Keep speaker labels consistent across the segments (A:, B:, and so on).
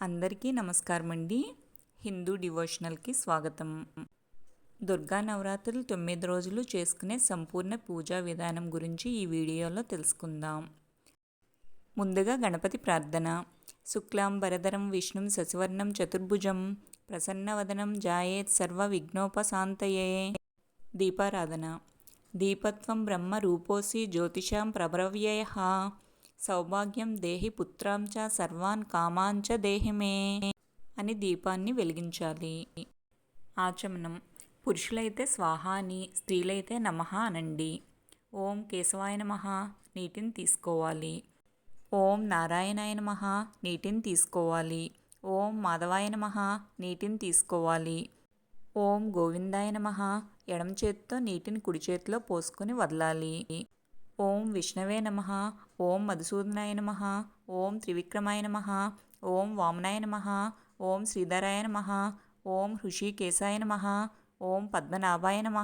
A: అందరికీ నమస్కారం అండి హిందూ డివోషనల్కి స్వాగతం. దుర్గా నవరాత్రులు తొమ్మిది రోజులు చేసుకునే సంపూర్ణ పూజా విధానం గురించి ఈ వీడియోలో తెలుసుకుందాం. ముందుగా గణపతి ప్రార్థన. శుక్లాం వరదరం విష్ణుం శశివర్ణం చతుర్భుజం ప్రసన్నవదనం జాయేత్ సర్వ విఘ్నోపశాంతయే. దీపారాధన. దీపత్వం బ్రహ్మ రూపోసి జ్యోతిషాం ప్రభరవ్యయ సౌభాగ్యం దేహి పుత్రాంచ సర్వాన్ కామాంచ దేహమే అని దీపాన్ని వెలిగించాలి. ఆచమనం. పురుషులైతే స్వాహ అని స్త్రీలైతే నమః అనండి. ఓం కేశవాయ నమ నీటిని తీసుకోవాలి. ఓం నారాయణాయ నమ నీటిని తీసుకోవాలి. ఓం మాధవాయ నమ నీటిని తీసుకోవాలి. ఓం గోవిందాయ నమ ఎడమ చేతితో నీటిని కుడి చేతిలో పోసుకొని వదలాలి. ఓం విష్ణవే నమ ఓం మధుసూదనాయ నమ ఓం త్రివిక్రమాయ నమ ఓం వామనాయ నమ ఓం శ్రీధరాయ నమ ఓం హృషికేశాయ నమ ఓం పద్మనాభాయ నమ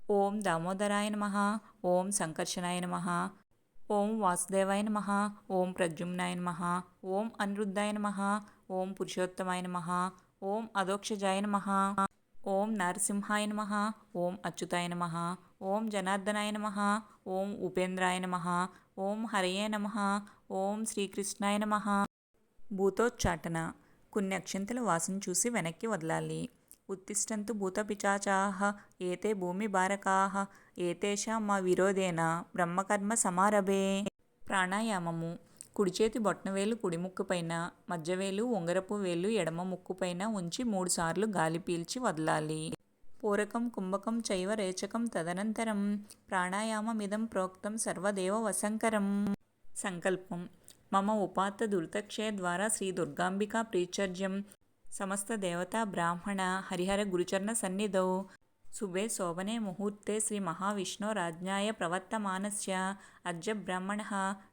A: ఓం దామోదరాయ నమ ఓం సంకర్షణాయ నమ ఓం వాసుదేవాయ నమ ఓం ప్రద్యుమ్నాయ నమ ఓం అనిరుద్ధాయ నమ ఓం పురుషోత్తమాయ నమ ఓం అధోక్షజాయ నమ ఓం నరసింహాయ నమ ఓం అచ్యుతాయ నమ ఓం జనార్దనాయ నమ ఓం ఉపేంద్రాయ నమ ఓం హరయే నమ ఓం శ్రీకృష్ణాయ నమ. భూతోచ్చాటన కొన్ని అక్షంతల వాసన చూసి వెనక్కి వదలాలి. ఉత్తిష్టంతు భూతపిచాచాహ ఏతే భూమి భారకాహ ఏతేషా మా విరోధేన బ్రహ్మకర్మ సమారభే. ప్రాణాయామము కుడిచేతి బొట్నవేలు కుడి ముక్కుపైన మధ్యవేలు ఉంగరపు వేలు ఎడమ ముక్కుపైన ఉంచి మూడుసార్లు గాలి పీల్చి వదలాలి. పూరకం కుంభకం చైవ రేచకం తదనంతరం ప్రాణాయామమిదం ప్రోక్తం సర్వదేవ వసంకరం సంకల్పం. మమ ఉపాత్త దుర్తక్షయ ద్వారా శ్రీ దుర్గాంబికా ప్రీచర్జ్యం. సమస్త దేవతా బ్రాహ్మణ హరిహర గురుచరణ సన్నిధౌ. శుభే శోభనే ముహూర్తే శ్రీ మహావిష్ణోరాజ్ఞాయ ప్రవర్తమానస్య. అద్య బ్రాహ్మణ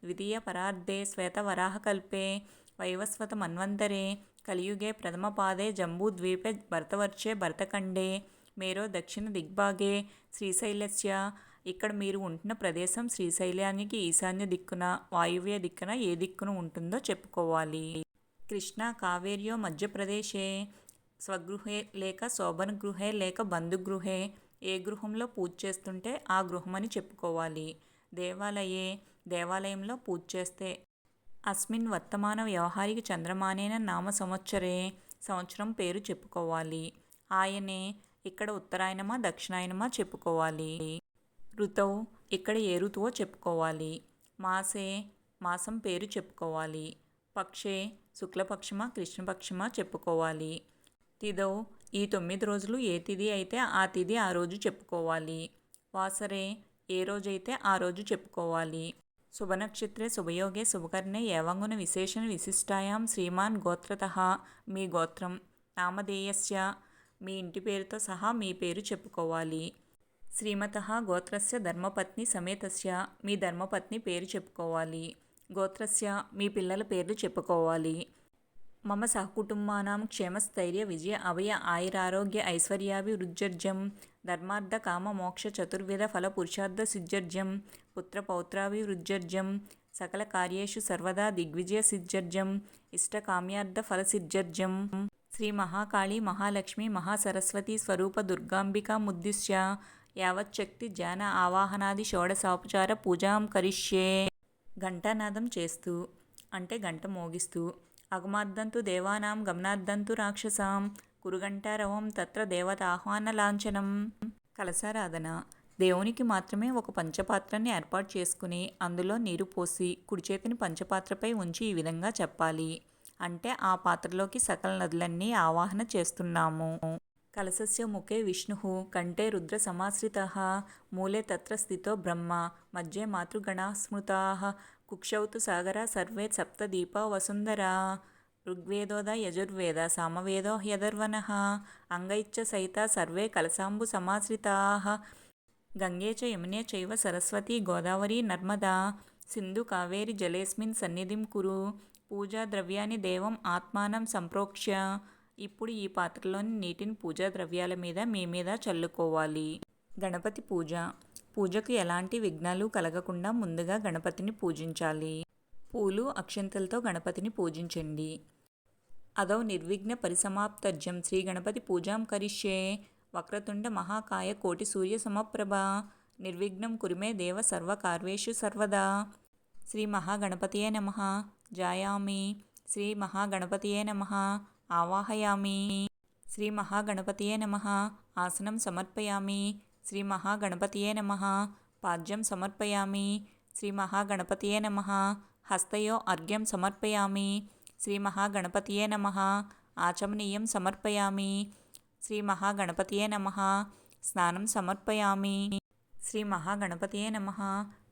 A: ద్వితీయ పరార్ధే శ్వేతవరాహకల్పే వైవస్వత మన్వంతరే కలియుగే ప్రథమపాదే జంబూద్వీపే భరతవర్షే భరతఖండే. మేరో దక్షిణ దిగ్భాగే శ్రీశైలస్య. ఇక్కడ మీరు ఉంటున్న ప్రదేశం శ్రీశైలానికి ఈశాన్య దిక్కున వాయువ్య దిక్కున ఏ దిక్కున ఉంటుందో చెప్పుకోవాలి. కృష్ణా కావేర్యో మధ్యప్రదేశే. స్వగృహే లేక శోభన గృహే లేక బంధుగృహే. ఏ గృహంలో పూజ చేస్తుంటే ఆ గృహం అని చెప్పుకోవాలి. దేవాలయే. దేవాలయంలో పూజ చేస్తే అస్మిన్ వర్తమాన వ్యవహారిక చంద్రమానేన నామ సంవత్సరే. సంవత్సరం పేరు చెప్పుకోవాలి. ఆయనే ఇక్కడ ఉత్తరాయణమా దక్షిణాయనమా చెప్పుకోవాలి. ఋతువు ఇక్కడ ఏ ఋతువో చెప్పుకోవాలి. మాసే మాసం పేరు చెప్పుకోవాలి. పక్షే శుక్లపక్షమా కృష్ణపక్షమా చెప్పుకోవాలి. తిథౌ ఈ తొమ్మిది రోజులు ఏ తిథి అయితే ఆ తిథి ఆ రోజు చెప్పుకోవాలి. వాసరే ఏ రోజైతే ఆ రోజు చెప్పుకోవాలి. శుభనక్షత్రే శుభయోగే శుభకర్ణే ఏవంగున విశేషణ విశిష్టాయాం శ్రీమాన్ గోత్రత మీ గోత్రం. నామధేయస్య మీ ఇంటి పేరుతో సహా మీ పేరు చెప్పుకోవాలి. శ్రీమత గోత్రస్య ధర్మపత్ని సమేతస్య మీ ధర్మపత్ని పేరు చెప్పుకోవాలి. గోత్రస్య మీ పిల్లల పేర్లు చెప్పుకోవాలి. మమ సహకుటుంబానాం క్షేమస్థైర్య విజయ అభయ ఆయురారోగ్య ఐశ్వర్యాభివృద్ధర్జం ధర్మార్థ కామ మోక్ష చతుర్విధ ఫల పురుషార్థ సిద్ధర్జం పుత్ర పౌత్రాభివృద్ధర్జం సకల కార్యేషు సర్వదా దిగ్విజయ సిద్ధర్జం ఇష్టకామ్యార్థ ఫల సిద్ధర్జం శ్రీ మహాకాళి మహాలక్ష్మి మహాసరస్వతి స్వరూప దుర్గాంబికా ముద్దిశ్య యావచ్చక్తి ధ్యాన ఆవాహనాది షోడశోపచార పూజాం కరిష్యే. ఘంటానాదం చేస్తూ అంటే గంట మోగిస్తూ అగమార్దంతు దేవానాం గమనార్దంతు రాక్షసాం కురుగంటారవం తత్ర దేవత ఆహ్వాన లాంఛనం. కలసారాధన దేవునికి మాత్రమే ఒక పంచపాత్రని ఏర్పాటు చేసుకుని అందులో నీరు పోసి కుడిచేతిని పంచపాత్రపై ఉంచి ఈ విధంగా చెప్పాలి. అంటే ఆ పాత్రలోకి సకల నదులన్నీ ఆవాహన చేస్తున్నాము. కలసస్య ముఖే విష్ణు కంఠే రుద్ర సమాశ్రిత మూలే తత్ర స్థితో బ్రహ్మ మధ్యే మాతృగణా స్మృతా కుక్షౌతు సాగర సర్వే సప్తదీప వసుంధర ఋగ్వేదోద యజుర్వేద సామవేదో హ్యదర్వన అంగైచ్చ సైత సర్వే కలసాంబు సమాశ్రితా గంగే చ యమునే చైవ సరస్వతి గోదావరి నర్మదా సింధు కావేరి జలేస్మిన్ సన్నిధిం కురు పూజా ద్రవ్యాన్ని దేవం ఆత్మానం సంప్రోక్ష ఇప్పుడు ఈ పాత్రలోని నీటిని పూజా ద్రవ్యాల మీద మీ మీద చల్లుకోవాలి. గణపతి పూజ. పూజకు ఎలాంటి విఘ్నాలు కలగకుండా ముందుగా గణపతిని పూజించాలి. పూలు అక్షంతలతో గణపతిని పూజించండి. అదో నిర్విఘ్న పరిసమాప్తర్జం శ్రీ గణపతి పూజాం కరిష్యే. వక్రతుండ మహాకాయ కోటి సూర్య సమప్రభ. నిర్విఘ్నం కురిమే దేవ సర్వకార్వేషు సర్వదా. శ్రీ మహాగణపతియే నమ జాయామి శ్రీ మహాగణపతియే నమ ఆవాహయామి శ్రీ మహాగణపతియే నమ ఆసనం సమర్పయామి శ్రీ మహాగణపతియే నమ పాద్యం సమర్పయామి శ్రీ మహాగణపతియే నమ హస్తయో అర్ఘ్యం సమర్పయామి శ్రీ మహాగణపతియే నమ ఆచమనీయం సమర్పయామి శ్రీ మహాగణపతియే నమ స్నానం సమర్పయామి శ్రీ మహాగణపతియే నమ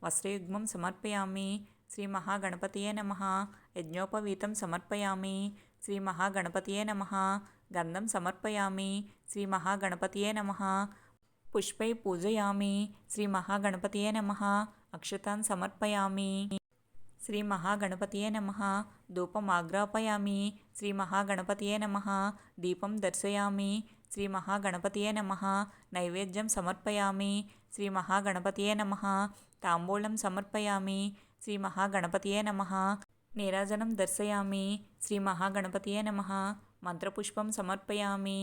A: వస్త్రయుగ్మం సమర్పయామి శ్రీ మహాగణపతియే నమ యజ్ఞోపవీతం సమర్పయామి శ్రీ మహాగణపతియే నమ గంధం సమర్పయామి శ్రీ మహాగణపతియే నమ పుష్పై పూజయామి శ్రీ మహాగణపతియే నమ అక్షతాన్ సమర్పయామి శ్రీ మహాగణపతియే నమ ధూపమాగ్రాపయామి శ్రీ మహాగణపతియే నమ దీపం దర్శయామి శ్రీ మహాగణపతియే నమ నైవేద్యం సమర్పయామి శ్రీ మహాగణపతియే నమ తాంబూలం సమర్పయామి శ్రీ మహాగణపతియే నమ నీరాజనం దర్శయామి శ్రీ మహాగణపతియే నమ మంత్రపుష్పం సమర్పయామి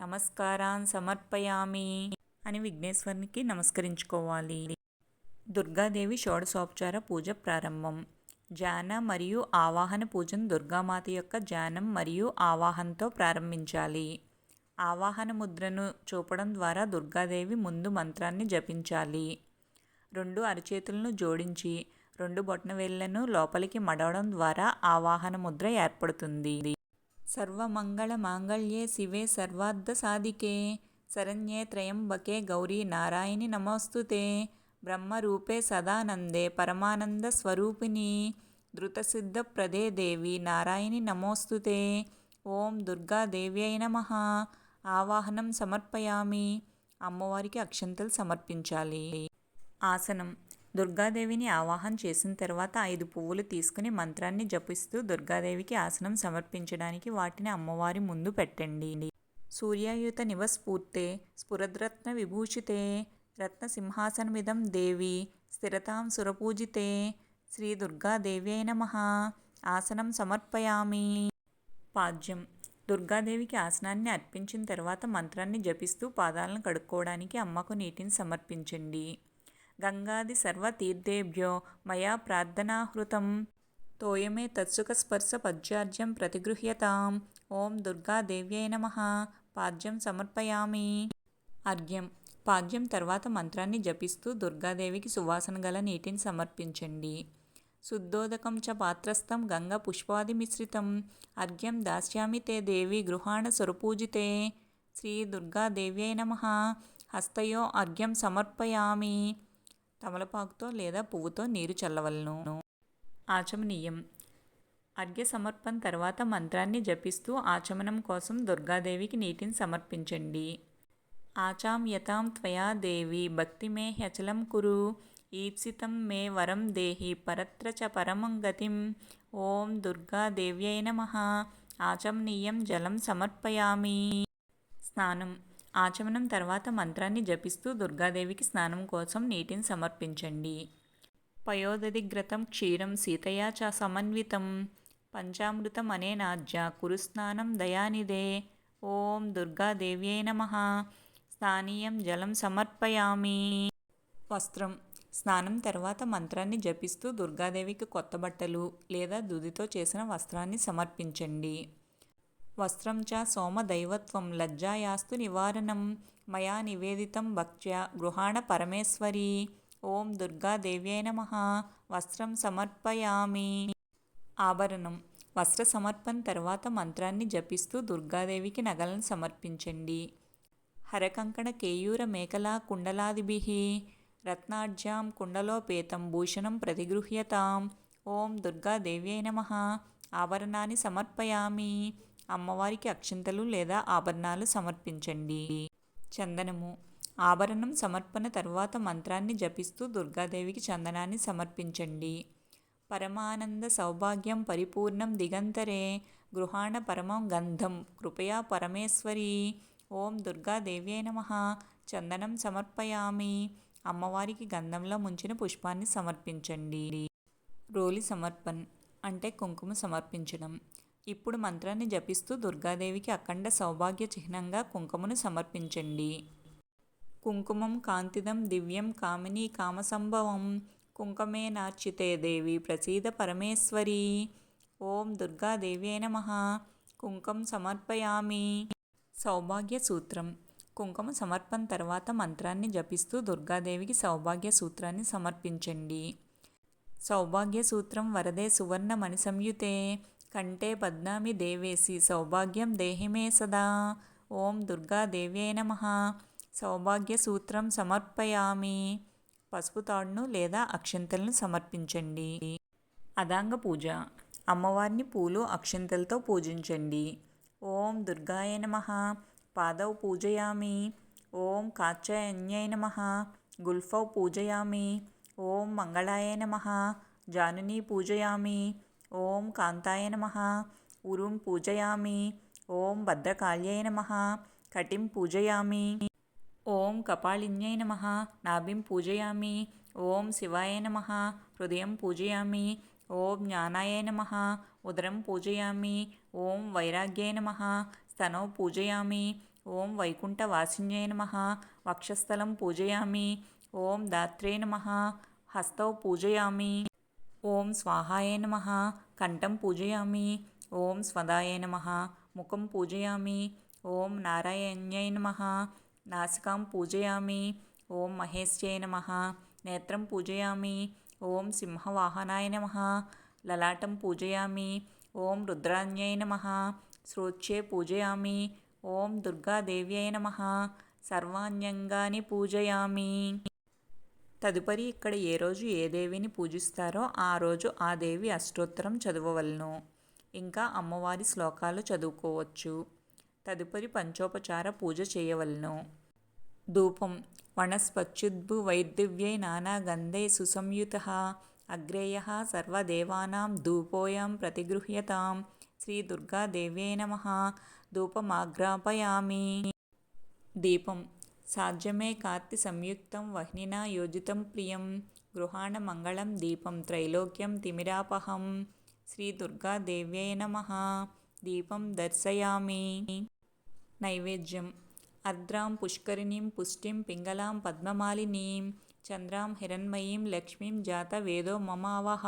A: నమస్కారాన్ సమర్పయామి అని విఘ్నేశ్వరునికి నమస్కరించుకోవాలి. దుర్గాదేవి షోడశోపచార పూజ ప్రారంభం. జాన మరియు ఆవాహన పూజను దుర్గామాత యొక్క ధ్యానం మరియు ఆవాహనతో ప్రారంభించాలి. ఆవాహన ముద్రను చూపడం ద్వారా దుర్గాదేవి ముందు మంత్రాన్ని జపించాలి. రెండు అరచేతులను జోడించి రెండు బొట్నవేళ్ళను లోపలికి మడవడం ద్వారా ఆవాహన ముద్ర ఏర్పడుతుంది. సర్వమంగళ మాంగళ్యే శివే సర్వార్థ సాధికే శరణ్యే త్రయంబకే గౌరీ నారాయణి నమోస్తుతే బ్రహ్మరూపే సదానందే పరమానంద స్వరూపిణి ధృతసిద్ధప్రదే దేవి నారాయణి నమోస్తుతే. ఓం దుర్గాదేవ్యై నమ. ఆవాహనం సమర్పయామి. అమ్మవారికి అక్షంతలు సమర్పించాలి. ఆసనం. దుర్గాదేవిని ఆవాహన చేసిన తర్వాత ఐదు పువ్వులు తీసుకుని మంత్రాన్ని జపిస్తూ దుర్గాదేవికి ఆసనం సమర్పించడానికి వాటిని అమ్మవారి ముందు పెట్టండి. సూర్యాయుత నివస్ఫూర్తే స్ఫురద్రత్న విభూషితే రత్న సింహాసనమిదం దేవి స్థిరతాం సురపూజితే. శ్రీ దుర్గాదేవ్యై నమ ఆసనం సమర్పయామి. పాద్యం. దుర్గాదేవికి ఆసనాన్ని అర్పించిన తర్వాత మంత్రాన్ని జపిస్తూ పాదాలను కడుక్కోవడానికి అమ్మకు నీటిని సమర్పించండి. గంగాది సర్వతీర్థేభ్యో మయా ప్రార్థనాహృతం. తోయమే తత్సుక స్పర్శ పద్యార్జ్యం ప్రతిగృహ్యతాం. ఓం దుర్గాదేవ్యై నమ. పాద్యం సమర్పయామి. అర్ఘ్యం. పాద్యం తర్వాత మంత్రాన్ని జపిస్తూ దుర్గాదేవికి సువాసన గల నీటిని సమర్పించండి. శుద్ధోదకం చ పాత్రస్థం గంగ పుష్పాది మిశ్రితం. అర్ఘ్యం దాస్యామి తే దేవి గృహాణ స్వరపూజితే. శ్రీ దుర్గాదేవ్యై నమ. హస్తయో అర్ఘ్యం సమర్పయామి. తమలపాకుతో లేదా పువ్వుతో నీరు చల్లవలను. ఆచమనీయం. అర్ఘ్య సమర్పణ తర్వాత మంత్రాన్ని జపిస్తూ ఆచమనం కోసం దుర్గాదేవికి నీటిని సమర్పించండి. ఆచామ్యతాం త్వయా దేవి భక్తిమే హ్యచలం కురు. ఈప్సితం మే వరం దేహి పరత్ర చ పరమం గతిం. ఓం దుర్గాదేవ్యై నమ. ఆచమనీయం జలం సమర్పయామి. స్నానం. ఆచమనం తర్వాత మంత్రాన్ని జపిస్తూ దుర్గాదేవికి స్నానం కోసం నీటిని సమర్పించండి. పయోదధిగ్రతం క్షీరం సీతయా చ సమన్వితం. పంచామృతం అనేనాజ్య కురుస్నానం దయానిదే. ఓం దుర్గాదేవ్యై నమ. స్థానీయం జలం సమర్పయామి. వస్త్రం. స్నానం తర్వాత మంత్రాన్ని జపిస్తూ దుర్గాదేవికి కొత్త బట్టలు లేదా దుదితో చేసిన వస్త్రాన్ని సమర్పించండి. వస్త్రం చ సోమదైవత్వం లజ్జాయాస్తు నివారణం మయా నివేదితం భక్త్య గృహాణ పరమేశ్వరి. ఓం దుర్గాదేవ్యై నమ. వస్త్రం సమర్పయామి. ఆభరణం. వస్త్ర సమర్పణ తర్వాత మంత్రాన్ని జపిస్తూ దుర్గాదేవికి నగలను సమర్పించండి. హరకంకణ కేయూర మేకలా కుండలాదిభి. రత్నాఢ్యాం కుండలోపేతం భూషణం ప్రతిగృహ్యతాం. ఓం దుర్గాదేవ్యై నమ. ఆభరణాన్ని సమర్పయామి. అమ్మవారికి అక్షింతలు లేదా ఆభరణాలు సమర్పించండి. చందనము. ఆభరణం సమర్పణ తర్వాత మంత్రాన్ని జపిస్తూ దుర్గాదేవికి చందనాన్ని సమర్పించండి. పరమానంద సౌభాగ్యం పరిపూర్ణం దిగంతరే. గృహాణ పరమం గంధం. కృపయా పరమేశ్వరి. ఓం దుర్గాదేవ్యై నమ. చందనం సమర్పయామి. అమ్మవారికి గంధంలో ముంచిన పుష్పాన్ని సమర్పించండి. రోలి సమర్పణ్ అంటే కుంకుమ సమర్పించడం. ఇప్పుడు మంత్రాన్ని జపిస్తూ దుర్గాదేవికి అఖండ సౌభాగ్య చిహ్నంగా కుంకుమను సమర్పించండి. కుంకుమం కాంతిదం దివ్యం కామిని కామసంభవం కుంకుమే నార్చితే దేవి ప్రసీద పరమేశ్వరి. ఓం దుర్గాదేవ్యే నమ. కుంకం సమర్పయామి. సౌభాగ్య సూత్రం. కుంకుమ సమర్పణ తర్వాత మంత్రాన్ని జపిస్తూ దుర్గాదేవికి సౌభాగ్య సూత్రాన్ని సమర్పించండి. సౌభాగ్య సూత్రం వరదే సువర్ణ మణిసంయుతే. కంటే పద్నామి దేవేసి. సౌభాగ్యం దేహిమే సదా. ఓం దుర్గాదేవ్యే నమ. సౌభాగ్య సూత్రం సమర్పయామి. పసుపు తాడును లేదా అక్షంతలను సమర్పించండి. అదాంగ పూజ. అమ్మవారిని పూలు అక్షంతలతో పూజించండి. ఓం దుర్గాయ నమ. పాదౌ పూజయామి. ఓం కాచాయన్యై నమ. గుల్ఫౌ పూజయామి. ఓం మంగళాయ నమ. జానుని పూజయామి. ఓం కాంతాయ నమ. ఉరుం పూజయామి. ఓం భద్రకాళ్యై నమ. కటిం పూజయామి. ఓం కపాళిన్యై నమ. నాభిం పూజయామి. ఓం శివాయ నమ. హృదయం పూజయామి. ఓం జ్ఞానాయ నమ. ఉదరం పూజయామి. ఓం వైరాగ్యాయ నమ. స్తనౌ పూజయామి. ఓం వైకుంఠ వైకుంఠవాసిన్యై నమ. వక్షస్థలం పూజయామి. ఓం దాత్రే నమ. హస్తౌ పూజయామి. ఓం స్వాహాయ నమ. కంఠం పూజయామి. ఓం స్వదాయ నమ. ముఖం పూజయామి. ఓం నారాయణ్యై నమ. నాసికాం పూజయామి. ఓం మహేశ్యై నమ. నేత్రం పూజయామి. ఓం సింహవాహనాయ నమ. లలాటం పూజయామి. ఓం రుద్రాన్యై నమ. శ్రోత్యే పూజయామి. ఓం దుర్గాదేవ్యై నమ. సర్వాణ్యంగాని పూజయామి. తదుపరి ఇక్కడ ఏ రోజు ఏ దేవిని పూజిస్తారో ఆ రోజు ఆ దేవి అష్టోత్తరం చదవవలను. ఇంకా అమ్మవారి శ్లోకాలు చదువుకోవచ్చు. తదుపరి పంచోపచార పూజ చేయవలను. ధూపం. వనస్పత్యుద్భు వైర్దివ్యై నానాగంధై సుసంయుత. అగ్రేయ సర్వదేవానాం ధూపోయం ప్రతిగృహ్యతాం. శ్రీ దుర్గాదేవ్యై నమ. ధూపమాగ్రాపయామి. దీపం. సాధ్యమే కార్తి సంయుక్తం వహ్నినా యోజితం ప్రియం. గృహాణ మంగళం దీపం. త్రైలోక్యం తిమిరాపహం. శ్రీ దుర్గాదేవ్యై నమ. దీపం దర్శయామి. నైవేద్యం. అర్ద్రాం పుష్కరిణీం పుష్టిం పింగళాం పద్మమాలినీం. చంద్రాం హిరణ్మయీం లక్ష్మీం జాత వేదో మమావహ.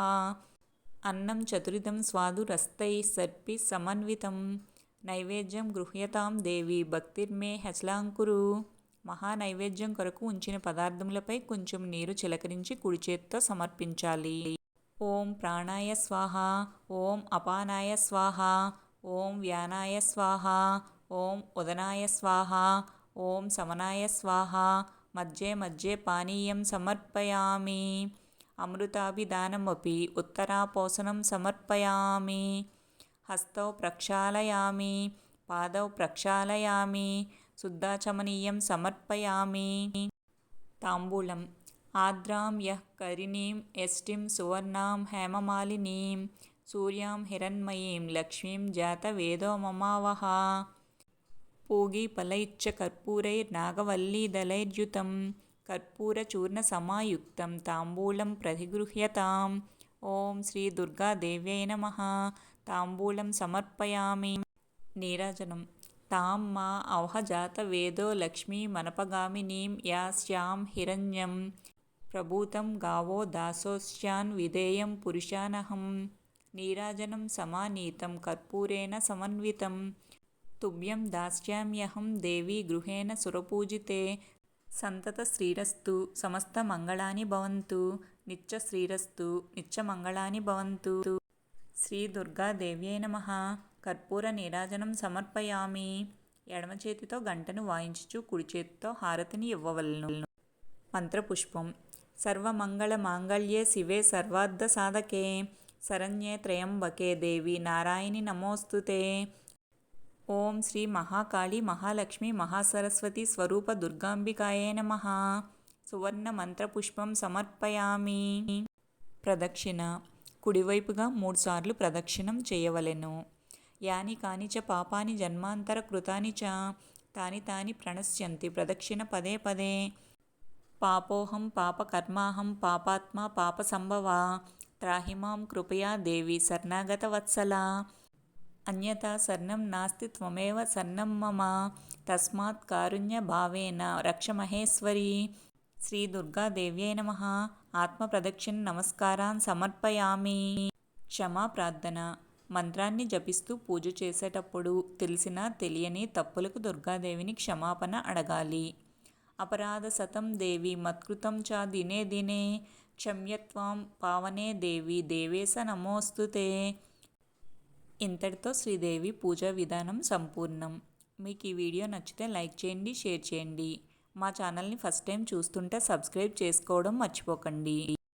A: అన్నం చతురిదం స్వాదు రస్తై సర్పి సమన్వితం. నైవేద్యం గృహ్యతాం దేవి భక్తిర్మే హెచలాంకురు. మహానైవేద్యం కొరకు ఉంచిన పదార్థములపై కొంచెం నీరు చిలకరించి కుడి చేత్తో సమర్పించాలి. ఓం ప్రాణాయ స్వాహ. ఓం అపానాయ స్వాహ. ఓం వ్యానాయ స్వాహ. ఓం ఉదనాయ స్వాహ. ఓం సమనాయ స్వాహ. మధ్యే మధ్యే పానీయం సమర్పయామి. అమృతాభిదానమపి ఉత్తరాపోసనం సమర్పయామి. హస్తౌ ప్రక్షాళయామి పాదౌ ప్రక్షాళయామి శుద్ధాచమనీయం సమర్పయామి. తాంబూలం. ఆర్ద్రాం యః కరిణీం ఎష్టిం సువర్ణాం హేమమాలినీం. సూర్యాం హిరణ్మయీం లక్ష్మీం జాతవేదో మమావహ. పూగీఫలైశ్చ కర్పూరైర్నాగవల్లీదళైర్యుతం కర్పూరచూర్ణసమాయుక్తం తాంబూలం ప్రతిగృహ్యతాం. ఓం శ్రీ దుర్గాదేవ్యై నమ. తాంబూలం సమర్పయామి. నీరాజనం. తాం మా అవహజాత వేదో లక్ష్మీమనపగామినీం యాస్యాం హిరణ్యం. ప్రభూతం గావో దాసోస్యాన్ విధేయం పురుషానహం. నీరాజనం సమానీతం కర్పూరేణ సమన్వితం. తుభ్యం దాస్యామ్యహం దేవి గృహేణ సురపూజితే. సంతత శ్రీరస్తు సమస్త మంగళాని భవంతు నిత్య శ్రీరస్తు నిత్యమంగళాని భవంతు. శ్రీ దుర్గాదేవ్యై నమ. కర్పూర నీరాజనం సమర్పయామి. ఎడమ చేతితో గంటను వాయించుచు కుడి చేతితో హారతిని ఇవ్వవలను. మంత్రపుష్పం. సర్వమంగళ మాంగళ్యే శివే సర్వార్థ సాధకే శరణ్యే త్రయంబకే దేవి నారాయణి నమోస్తుతే. ఓం శ్రీ మహాకాళి మహాలక్ష్మి మహాసరస్వతి స్వరూప దుర్గాంబికాయే నమ. సువర్ణ మంత్రపుష్పం సమర్పయామి. ప్రదక్షిణ. కుడివైపుగా మూడుసార్లు ప్రదక్షిణం చేయవలెను. యాని కానిచ పాపాని జన్మాంతర కృతాని చ తాని తాని ప్రణశ్యంతి ప్రదక్షిణ పదే పదే. పాపోహం పాపకర్మాహం పాపాత్మ పాప సంభవ త్రాహిమాం కృపయా దేవి శరణాగత వత్సలా. అన్యతా శరణం నాస్తి త్వమేవ శరణం మమ. తస్మాత్ కారుణ్య భావేన. రక్ష మహేశ్వరి. శ్రీ దుర్గాదేవ్యై నమ. ఆత్మ ప్రదక్షిణ నమస్కారాన్ సమర్పయామి. క్షమా ప్రార్థన. మంత్రాన్ని జపిస్తూ పూజ చేసేటప్పుడు తెలిసిన తెలియని తప్పులకు దుర్గాదేవిని క్షమాపణ అడగాలి. అపరాధ శతం దేవి మత్కృతం చ దినే దినే. క్షమ్యత్వం పావనే దేవి. దేవేశ నమోస్తుతే. ఇంతటితో శ్రీదేవి పూజా విధానం సంపూర్ణం. మీకు ఈ వీడియో నచ్చితే లైక్ చేయండి షేర్ చేయండి. మా ఛానల్ని ఫస్ట్ టైం చూస్తుంటే సబ్స్క్రైబ్ చేసుకోవడం మర్చిపోకండి.